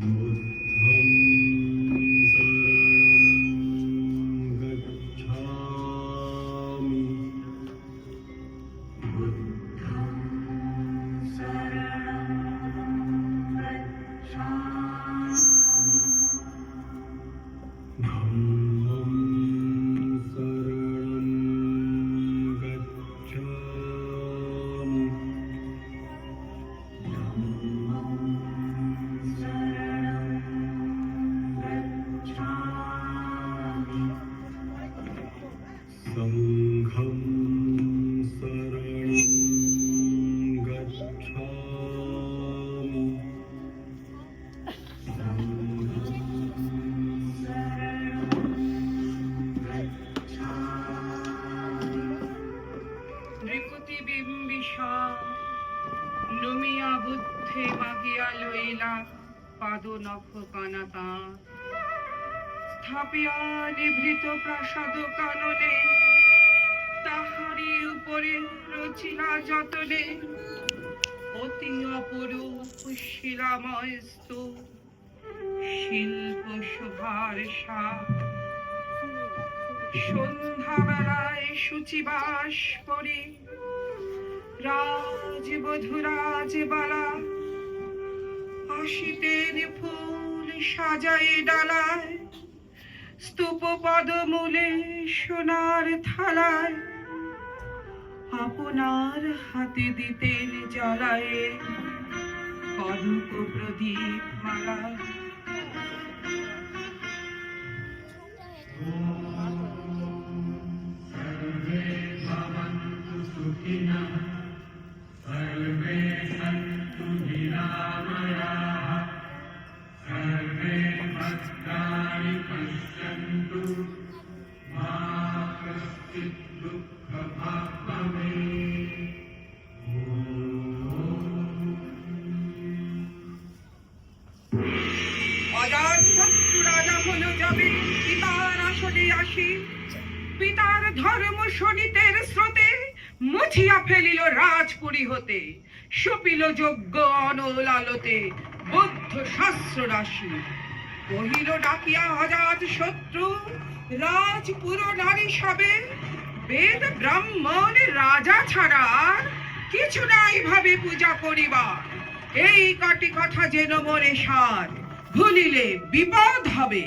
mm পাদ নখ কানা তাঁর স্থাপিয়া নিভৃত প্রাসাদ কাননে তাহারি উপরে রচিলা যতনে। অতি অপরূপ শিলাময় স্তূপ শিল্প শোভার সাপ সন্ধ্যাবেলায় সূচিবাস করে। রাজবধূরাজ বালা আসিতেন ফুল সাজাই ডালায় স্তূপ পদমূলে সোনার থালায়। আপনার হাতে দিতেন জ্বালায় কনক প্রদীপ মালা অজাতশত্রু আসি পিতার ধর্ম শনিতের স্রোতে মুছিয়া ফেলিল রাজপুরী হতে। সপিল যজ্ঞ অনল আলোতে বুদ্ধ শাস্ত্র রাশি কহিল, ডাকিয়া অজাত শত্রু, রাজপুর নারী সবে। বেদ ব্রাহ্মণ রাজা ছাড়া কিছু নাই ভাবে পূজা করিবার। এই কটি কথা যেন মনে সার, ভুলিলে বিপদ হবে।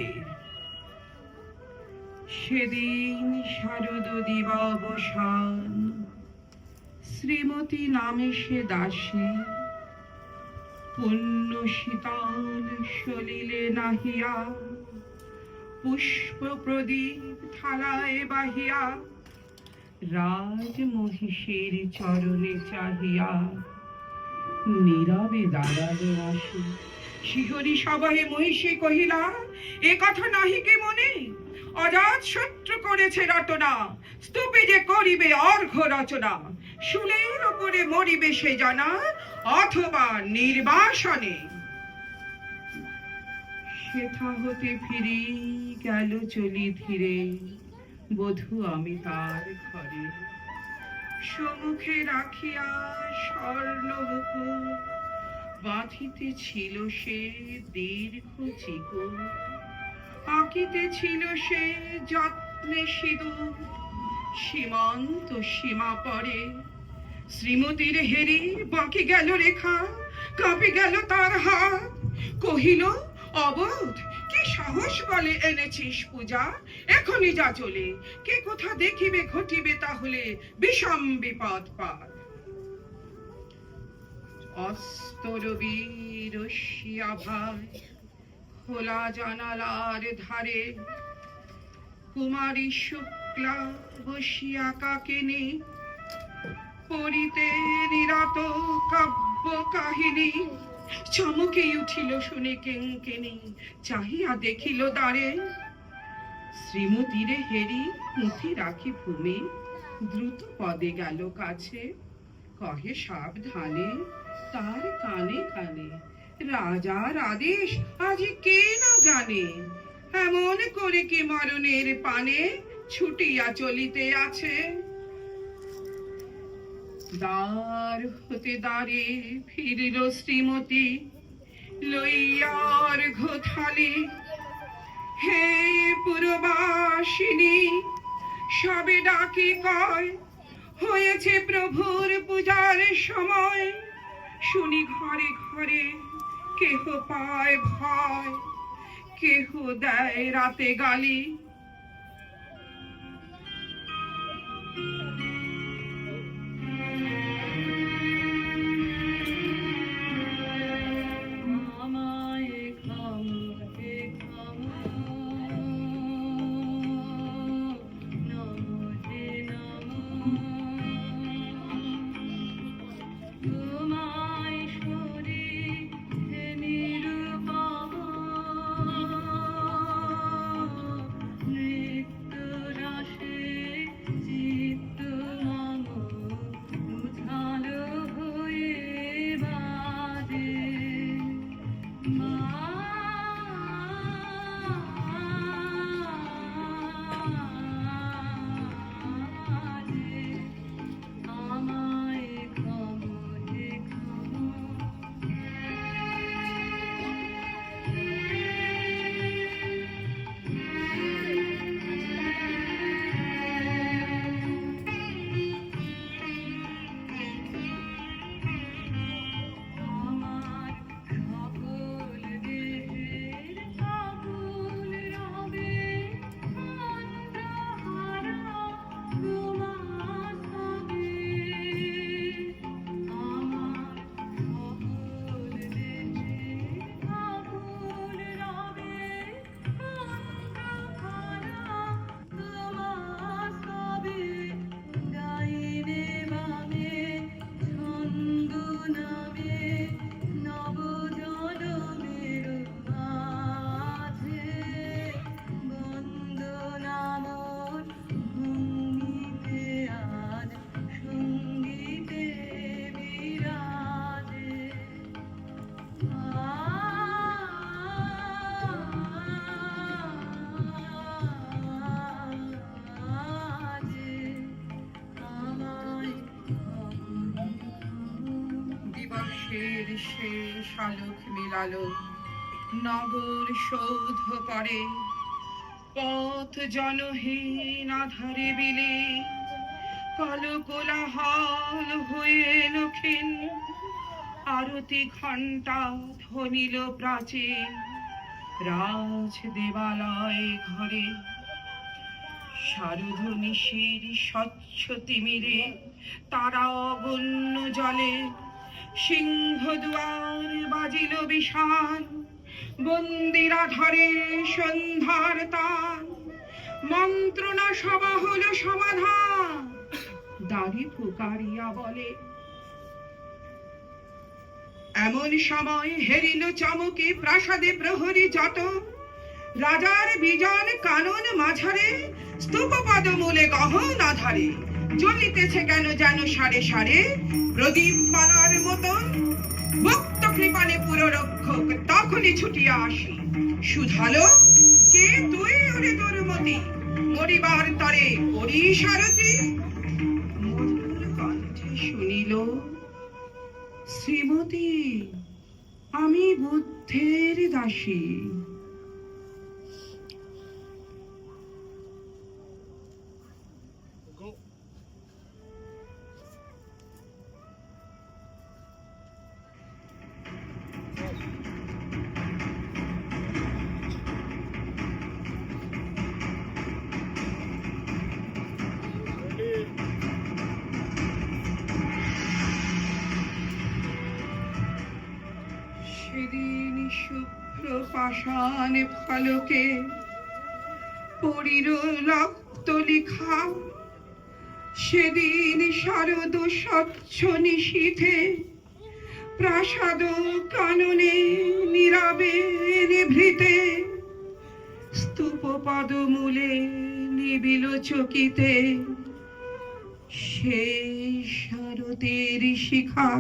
সেদিন শারদ দিবাবসান শ্রীমতী নামে সে দাসী। পুণ্য শীতল সলিলে নাহিয়া, পুষ্প প্রদীপ থালায় বাহিয়া রাজ মহিষের চরণে চাহিয়া। নীরবে দাঁড়াল আসি, শিহরি সবাহে মহিষী কহিলা, এ কথা নাহি কে মনে? অজাত শত্রু করেছে রটনা। স্তূপে যে করিবে অর্ঘ রচনা। শুলের ওপরে মরিবে সে জানা, অথবা নির্বাসনে। সেথা হতে ফিরি গেল চলি ধীরে, বধু আমি তার ঘরে। সম্মুখে রাখিয়া স্বর্ণ বাঁধিতে ছিল সে দীর্ঘ চিকু আঁকিতে ছিল সে যত্নে সিঁদুর। সীমান্ত সীমা পরে শ্রীমতীর হেরি বাকি গেল রেখা, কাঁপে গেল তার হাত। কহিল, অবোধ, কি সাহস বলে এনেছিস পূজা? এখনই যা চলে। কে কোথা দেখিবে, ঘটিবে তাহলে বিষম বিপদ পার অস্তরবি রশিয়া ভাই খোলা জানালার ধারে। কুমারী শুক্লা বসিয়া কাকিনী পড়িতে নিরত কাব্য কাহিনী। উঠিল শুনে কেঙ্কেনি, চাহিয়া দেখিল দাঁড়ে শ্রীমতীরে হেরি পুঁথি রাখি ভূমি, দ্রুত পদে গেল কাছে। কহে সাবধানে, তার কানে কানে। রাজার আদেশ আজ কে না জানে। এমন করে কি মরণের পানে ছুটিয়া চলিতে আছে। দ্বার হতে দ্বারে ফিরিল শ্রীমতী লইয়ার ঘোথালি হে পুরবাসিনী, সবে ডাকি কয়, হয়েছে প্রভুর পূজার সময়। শুনি ঘরে ঘরে কেহ পায় ভয় কেহ দেয় রাতে গালি। আকাশের শেষ আলোক মিলালো। নগর সৌধ পরে পথ জনহীন আধারে বিলে। কালো কোলাহল হয়ে লক্ষিন আরতি ঘণ্টা ধ্বনিল প্রাচীন। রাজ দেবালয় ঘরে। শারদ নিশির স্বচ্ছ তিমিরে। তারা অগণ্য জলে সিংহ দুয়ার বাজিল বিশাল, বন্দিরা ধরে সন্ধ্যার তান মন্ত্রণা সভা হলো সমাধান, দাড়ি ফুকারিয়া বলে। এমন সময় হেরিল চমকে প্রাসাদে প্রহরী যত, রাজার বিজন কানন মাঝারে স্তূপপদ মূলে গহন আধারে। জ্বলিতেছে কেন যেন সারে সারে? প্রদীপ মালার মতন। ভক্ত কৃপালে পুররক্ষক তখনই ছুটিয়া আসি। শুধালো কে তুই ওরে দুর্মতি? মরিবার তরে করি সারথি। মধুর কণ্ঠে শুনিল, শ্রীমতী, আমি বুদ্ধের দাসী। পাষাণ ফলকে পড়িল রক্ত লিখা। সেদিন শারদ স্বচ্ছ নিশীথে প্রাসাদ কাননে নীরবে নিভৃতে স্তূপ পদমূলে নিবিল চকিতে সেই শারদের শিখা।